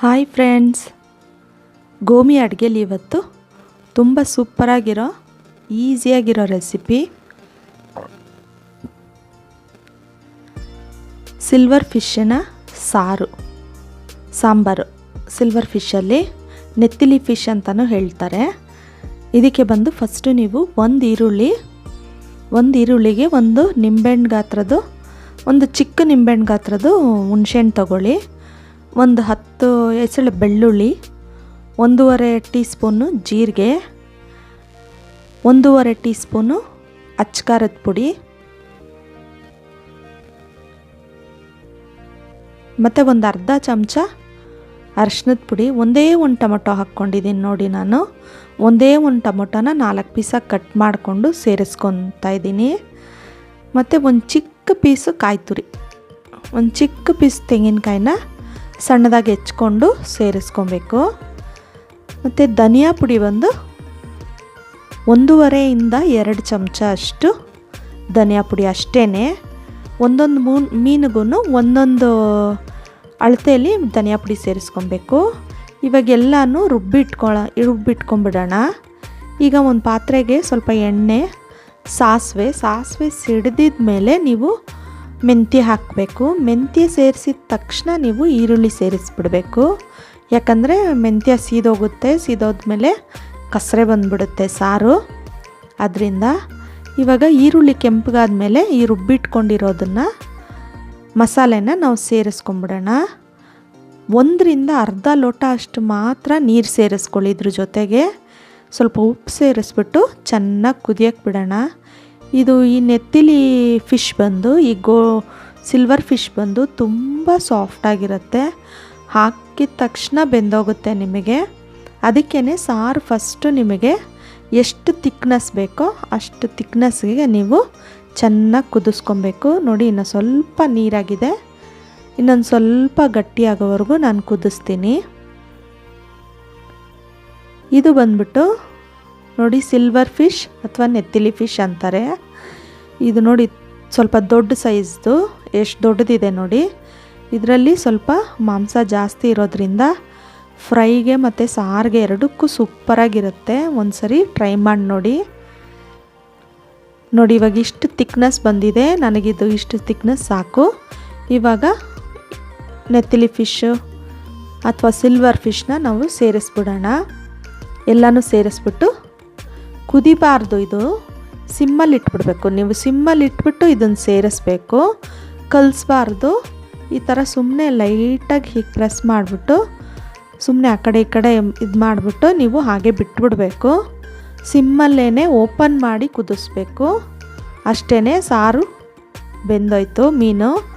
Hi friends ಗೋಮಿ ಅಡುಗೆಲಿ ಇವತ್ತು ತುಂಬ ಸೂಪರಾಗಿರೋ, ಈಸಿಯಾಗಿರೋ ರೆಸಿಪಿ ಸಿಲ್ವರ್ ಫಿಶ್ಶಿನ ಸಾರು. ಸಾಂಬಾರು. ಸಿಲ್ವರ್ ಫಿಶಲ್ಲಿ ನೆತ್ತಿಲಿ ಫಿಶ್ ಅಂತಲೂ ಹೇಳ್ತಾರೆ. ಇದಕ್ಕೆ ಬಂದು ಫಸ್ಟು ನೀವು ಒಂದು ಈರುಳ್ಳಿ, ಒಂದು ಈರುಳ್ಳಿಗೆ ಒಂದು ನಿಂಬೆಹಣ್ಣು ಗಾತ್ರದ್ದು, ಒಂದು ಚಿಕ್ಕ ನಿಂಬೆಹಣ್ಣು ಗಾತ್ರದ್ದು ಹುಣ್ಸೆಹಣ್ಣು ತಗೊಳ್ಳಿ. ಒಂದು ಹತ್ತು ಎಸಳು ಬೆಳ್ಳುಳ್ಳಿ, ಒಂದೂವರೆ ಟೀ ಸ್ಪೂನು ಜೀರಿಗೆ, ಒಂದೂವರೆ ಟೀ ಸ್ಪೂನು ಅಚ್ಕಾರದ ಪುಡಿ, ಮತ್ತು ಒಂದು ಅರ್ಧ ಚಮಚ ಅರ್ಶಿನದ ಪುಡಿ. ಒಂದೇ ಒಂದು ಟೊಮೊಟೊ ಹಾಕ್ಕೊಂಡಿದ್ದೀನಿ ನೋಡಿ ನಾನು. ಒಂದೇ ಒಂದು ಟೊಮೊಟೊನ ನಾಲ್ಕು ಪೀಸಾಗಿ ಕಟ್ ಮಾಡಿಕೊಂಡು ಸೇರಿಸ್ಕೊತಾ ಇದ್ದೀನಿ. ಮತ್ತು ಒಂದು ಚಿಕ್ಕ ಪೀಸು ಕಾಯಿ ತುರಿ ಒಂದು ಚಿಕ್ಕ ಪೀಸ್ ತೆಂಗಿನಕಾಯಿನ ಸಣ್ಣದಾಗಿ ಹೆಚ್ಕೊಂಡು ಸೇರಿಸ್ಕೊಬೇಕು. ಮತ್ತು ಧನಿಯಾ ಪುಡಿ ಒಂದು ಒಂದೂವರೆಯಿಂದ ಎರಡು ಚಮಚ ಅಷ್ಟು ಧನಿಯಾ ಪುಡಿ ಅಷ್ಟೇ ಒಂದೊಂದು ಮೂನ್ ಮೀನಿಗೂ ಒಂದೊಂದು ಅಳತೆಯಲ್ಲಿ ಧನಿಯಾ ಪುಡಿ ಸೇರಿಸ್ಕೊಬೇಕು. ಇವಾಗೆಲ್ಲನೂ ರುಬ್ಬಿಟ್ಕೊಳ ರುಬ್ಬಿಟ್ಕೊಂಬಿಡೋಣ ಈಗ ಒಂದು ಪಾತ್ರೆಗೆ ಸ್ವಲ್ಪ ಎಣ್ಣೆ, ಸಾಸಿವೆ ಸಾಸಿವೆ ಸಿಡಿದಿದ ಮೇಲೆ ನೀವು ಮೆಂತ್ಯ ಹಾಕಬೇಕು. ಮೆಂತ್ಯ ಸೇರಿಸಿದ ತಕ್ಷಣ ನೀವು ಈರುಳ್ಳಿ ಸೇರಿಸ್ಬಿಡಬೇಕು. ಯಾಕಂದರೆ ಮೆಂತ್ಯ ಸೀದೋಗುತ್ತೆ, ಸೀದೋದ್ಮೇಲೆ ಕಸರೆ ಬಂದುಬಿಡುತ್ತೆ ಸಾರು. ಅದರಿಂದ ಇವಾಗ ಈರುಳ್ಳಿ ಕೆಂಪಗಾದ್ಮೇಲೆ ಈ ರುಬ್ಬಿಟ್ಕೊಂಡಿರೋದನ್ನು ಮಸಾಲೆನ ನಾವು ಸೇರಿಸ್ಕೊಂಬಿಡೋಣ. ಒಂದರಿಂದ ಅರ್ಧ ಲೋಟ ಅಷ್ಟು ಮಾತ್ರ ನೀರು ಸೇರಿಸ್ಕೊಳ್ಳಿ ಇದ್ರ ಜೊತೆಗೆ. ಸ್ವಲ್ಪ ಉಪ್ಪು ಸೇರಿಸ್ಬಿಟ್ಟು ಚೆನ್ನಾಗಿ ಕುದಿಯೋಕ್ಕೆ ಬಿಡೋಣ. ಇದು ಈ ನೆತ್ತಿಲಿ ಫಿಶ್ ಬಂದು, ಈ ಗೋ ಸಿಲ್ವರ್ ಫಿಶ್ ಬಂದು ತುಂಬ ಸಾಫ್ಟಾಗಿರುತ್ತೆ ಹಾಕಿದ ತಕ್ಷಣ ಬೆಂದೋಗುತ್ತೆ ನಿಮಗೆ. ಅದಕ್ಕೇ ಸಾರು ಫಸ್ಟು ನಿಮಗೆ ಎಷ್ಟು ತಿಕ್ನೆಸ್ ಬೇಕೋ ಅಷ್ಟು ತಿಕ್ನೆಸ್ಗೆ ನೀವು ಚೆನ್ನಾಗಿ ಕುದಿಸ್ಕೊಬೇಕು. ನೋಡಿ, ಇನ್ನು ಸ್ವಲ್ಪ ನೀರಾಗಿದೆ. ಇನ್ನೊಂದು ಸ್ವಲ್ಪ ಗಟ್ಟಿಯಾಗೋವರೆಗೂ ನಾನು ಕುದಿಸ್ತೀನಿ. ಇದು ಬಂದ್ಬಿಟ್ಟು ನೋಡಿ ಸಿಲ್ವರ್ ಫಿಶ್ ಅಥವಾ ನೆತ್ತಿಲಿ ಫಿಶ್ ಅಂತಾರೆ. ಇದು ನೋಡಿ ಸ್ವಲ್ಪ ದೊಡ್ಡ ಸೈಜ್ದು ಎಷ್ಟು ದೊಡ್ಡದಿದೆ ನೋಡಿ. ಇದರಲ್ಲಿ ಸ್ವಲ್ಪ ಮಾಂಸ ಜಾಸ್ತಿ ಇರೋದ್ರಿಂದ ಫ್ರೈಗೆ ಮತ್ತು ಸಾರಿಗೆ ಎರಡಕ್ಕೂ ಸೂಪರಾಗಿರುತ್ತೆ. ಒಂದು ಸರಿ ಟ್ರೈ ಮಾಡಿ ನೋಡಿ. ನೋಡಿ, ಇವಾಗ ಇಷ್ಟು ತಿಕ್ನೆಸ್ ಬಂದಿದೆ. ನನಗಿದು ಇಷ್ಟು ತಿಕ್ನೆಸ್ ಸಾಕು. ಇವಾಗ ನೆತ್ತಿಲಿ ಫಿಶ್ಶು ಅಥವಾ ಸಿಲ್ವರ್ ಫಿಶ್ನ ನಾವು ಸೇರಿಸ್ಬಿಡೋಣ. ಎಲ್ಲನೂ ಸೇರಿಸ್ಬಿಟ್ಟು ಕುದಿಬಾರ್ದು ಇದು. ಸಿಮ್ಮಲ್ಲಿ ಇಟ್ಬಿಡ್ಬೇಕು. ನೀವು ಸಿಮ್ಮಲ್ಲಿ ಇಟ್ಬಿಟ್ಟು ಇದನ್ನು ಸೇರಿಸ್ಬೇಕು. ಕಲಿಸ್ಬಾರ್ದು. ಈ ಥರ ಸುಮ್ಮನೆ ಲೈಟಾಗಿ ಹೀಗೆ ಪ್ರೆಸ್ ಮಾಡಿಬಿಟ್ಟು, ಸುಮ್ಮನೆ ಆ ಕಡೆ ಈ ಕಡೆ ಇದು ಮಾಡಿಬಿಟ್ಟು ನೀವು ಹಾಗೆ ಬಿಟ್ಬಿಡಬೇಕು. ಸಿಮ್ಮಲ್ಲೇ ಓಪನ್ ಮಾಡಿ ಕುದಿಸ್ಬೇಕು. ಅಷ್ಟೇ ಸಾರು ಬೆಂದೋಯ್ತು, ಮೀನು.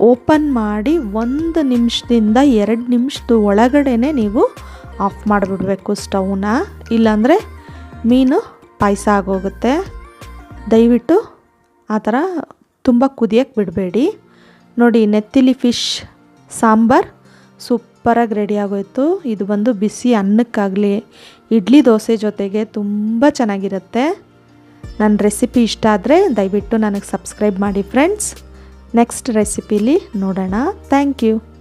ಓಪನ್ ಮಾಡಿ ಒಂದು ನಿಮಿಷದಿಂದ ಎರಡು ನಿಮಿಷದ ಒಳಗಡೆ ನೀವು ಆಫ್ ಮಾಡಿಬಿಡ್ಬೇಕು ಸ್ಟವ್ನ. ಇಲ್ಲಾಂದರೆ ಮೀನು ಪಾಯಸ ಆಗೋಗುತ್ತೆ. ದಯವಿಟ್ಟು ಆ ಥರ ತುಂಬ ಕುದಿಯೋಕ್ಕೆ ಬಿಡಬೇಡಿ. ನೋಡಿ, ನೆತ್ತಿಲಿ ಫಿಶ್, ಸಾಂಬಾರು ಸೂಪರಾಗಿ ರೆಡಿ ಆಗೋಯ್ತು. ಇದು ಬಂದು ಬಿಸಿ ಅನ್ನಕ್ಕಾಗಲಿ, ಇಡ್ಲಿ ದೋಸೆ ಜೊತೆಗೆ ತುಂಬ ಚೆನ್ನಾಗಿರುತ್ತೆ. ನನ್ನ ರೆಸಿಪಿ ಇಷ್ಟ ಆದರೆ ದಯವಿಟ್ಟು ನನಗೆ ಸಬ್ಸ್ಕ್ರೈಬ್ ಮಾಡಿ ಫ್ರೆಂಡ್ಸ್ ನೆಕ್ಸ್ಟ್ ರೆಸಿಪೀಲಿ ನೋಡೋಣ. Thank you.